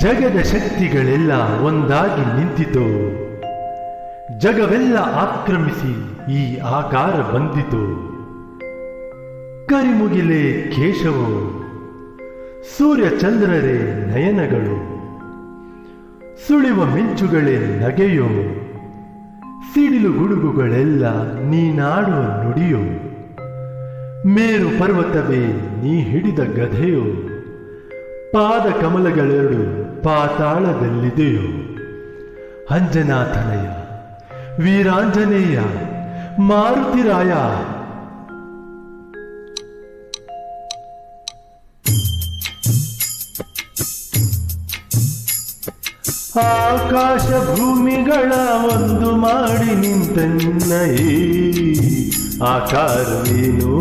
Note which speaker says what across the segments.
Speaker 1: ಜಗದ ಶಕ್ತಿಗಳೆಲ್ಲ ಒಂದಾಗಿ ನಿಂತಿತು. ಜಗವೆಲ್ಲ ಆಕ್ರಮಿಸಿ ಈ ಆಕಾರ ಬಂದಿತು. ಕರಿಮುಗಿಲೆ ಕೇಶವು ಸೂರ್ಯ ಚಂದ್ರರೇ ನಯನಗಳು. ಸುಳಿವ ಮಿಂಚುಗಳೇ ನಗೆಯೋ, ಸಿಡಿಲು ಗುಡುಗುಗಳೆಲ್ಲ ನೀನಾಡುವ ನುಡಿಯೋ. ಮೇರು ಪರ್ವತವೇ ನೀ ಹಿಡಿದ ಗದೆಯೋ ಪಾದ ಕಮಲಗಳೆರಡು ಪಾತಾಳದಲ್ಲಿದೆಯೋ. ಅಂಜನಾಥನಯ್ಯ ವೀರಾಂಜನೇಯ ಮಾರುತಿರಾಯ. ಆಕಾಶ ಭೂಮಿಗಳ ಒಂದು ಮಾಡಿ ನಿಂತನ್ನೈ ಆಕಾರವೇನು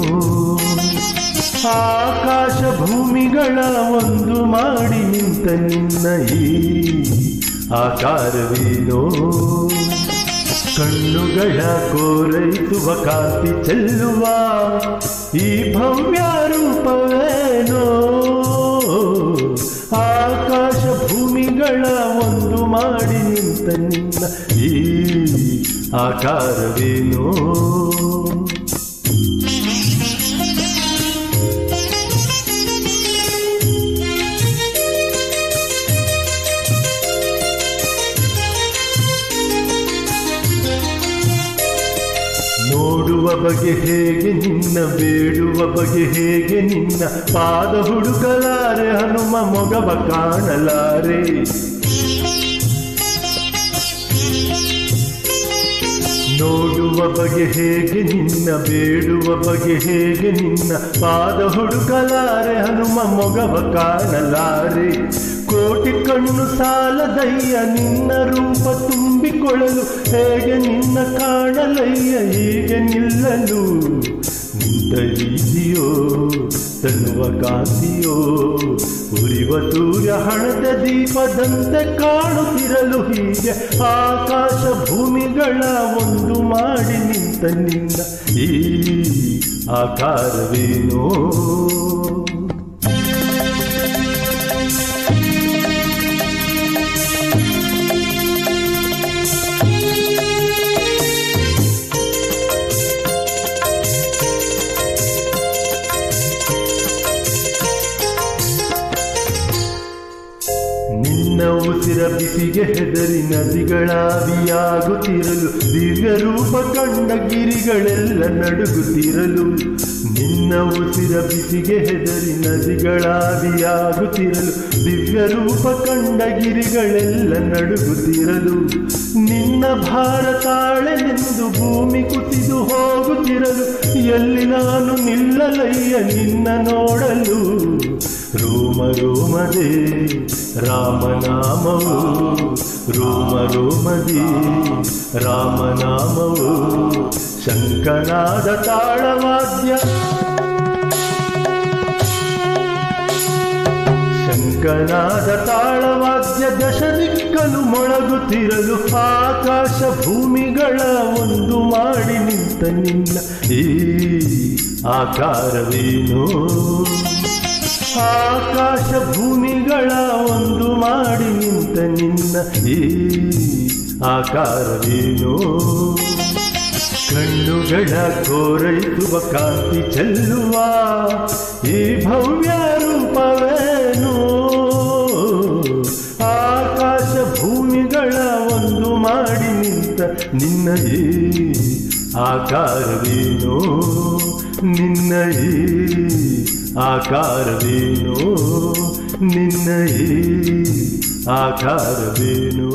Speaker 1: ಆಕಾಶ ಭೂಮಿಗಳ ಒಂದು ಮಾಡಿ ನಿಂತ ನಿನ್ನ ಈ ಆಕಾರವೇನೋ. ಕಣ್ಣುಗಳ ಕೋರೈಸುವ ಕಾಂತಿ ಚೆಲ್ಲುವ ಈ ಭವ್ಯ ರೂಪವೇನೋ ಆಕಾಶ ಭೂಮಿಗಳ ಒಂದು ಮಾಡಿ ನಿಂತ ನಿನ್ನ ಈ ಆಕಾರವೇನೋ. ಬಗೆ ಹೇಗೆ ನಿನ್ನ ಬೇಡುವ ಬಗೆ ಹೇಗೆ ನಿನ್ನ ಪಾದ ಹುಡುಕಲಾರೆ, ಹನುಮ ಮೊಗವ ಕಾಣಲಾರೆ. ನೋಡುವ ಬಗೆ ಹೇಗೆ ನಿನ್ನ, ಬೇಡುವ ಬಗೆ ಹೇಗೆ ನಿನ್ನ ಪಾದ ಹುಡುಕಲಾರೆ, ಹನುಮ ಮೊಗವ ಕಾಣಲಾರೆ. ಕೋಟಿ ಕಣ್ಣು ಸಾಲದಯ್ಯ, ನಿನ್ನ ರೂಪ ತುಂಬಿಕೊಳ್ಳಲು ಹೇಗೆ ನಿನ್ನ ಕಾಣಲಯ್ಯ, ಹೀಗೆ ನಿಲ್ಲಲು ನಿಂತೀಸಿಯೋ ತನ್ನುವ ಕಾಸಿಯೋ, ಉರಿವ ಸೂರ್ಯ ಹಣದ ದೀಪದಂತೆ ಕಾಣುತ್ತಿರಲು ಹೀಗೆ ಆಕಾಶ ಭೂಮಿಗಳ ಒಂದು ಮಾಡಿ ನಿಂತ ನಿನ್ನ ಈ ಆಕಾರವೇನೋ. ಬಿಸಿಗೆ ಹೆದರಿ ನದಿಗಳಾವಿಯಾಗುತ್ತಿರಲು ದಿವ್ಯ ರೂಪ ಕಂಡ ಗಿರಿಗಳೆಲ್ಲ ನಡುಗುತ್ತಿರಲು. ನಿನ್ನ ಉಸಿರ ಬಿಸಿಗೆ ಹೆದರಿ ನದಿಗಳಾವಿಯಾಗುತ್ತಿರಲು ದಿವ್ಯ ರೂಪ ಕಂಡ ಗಿರಿಗಳೆಲ್ಲ ನಡುಗುತ್ತಿರಲು. ನಿನ್ನ ಭಾರತಾಳೆನೆಂದು ಭೂಮಿ ಕುಸಿದು ಹೋಗುತ್ತಿರಲು ಎಲ್ಲಿ ನಾನು ನಿಲ್ಲಲಯ್ಯ ನಿನ್ನ ನೋಡಲು. ರೋಮದೇ ರಾಮನಾಮವು ರೋಮ ರಾಮನಾಮವು ಶಂಕನಾದ ತಾಳವಾದ್ಯ. ಶಂಕನಾದ ತಾಳವಾದ್ಯ ದಶ ದಿಕ್ಕಲು ಮೊಳಗುತ್ತಿರಲು ಆಕಾಶ ಭೂಮಿಗಳ ಒಂದು ಮಾಡಿ ನಿಂತ ನಿನ್ನ ಈ ಆಕಾರವೇನೋ? ಆಕಾಶ ಭೂಮಿಗಳ ಒಂದು ಮಾಡಿ ನಿಂತ ನಿನ್ನ ಈ ಆಕಾರವೇನೋ ಕಣ್ಣುಗಳ ಕೋರೈಸುವ ಕಾಂತಿ ಚೆಲ್ಲುವ ಈ ಭವ್ಯ ರೂಪವೇನು? ಆಕಾಶ ಭೂಮಿಗಳ ಒಂದು ಮಾಡಿ ನಿಂತ ನಿನ್ನ ಈ ಆಕಾರವೇನೋ ನಿನ್ನ ಈ ಆಕಾರವೇನೋ ನಿನ್ನ ಈ ಆಕಾರವೇನೋ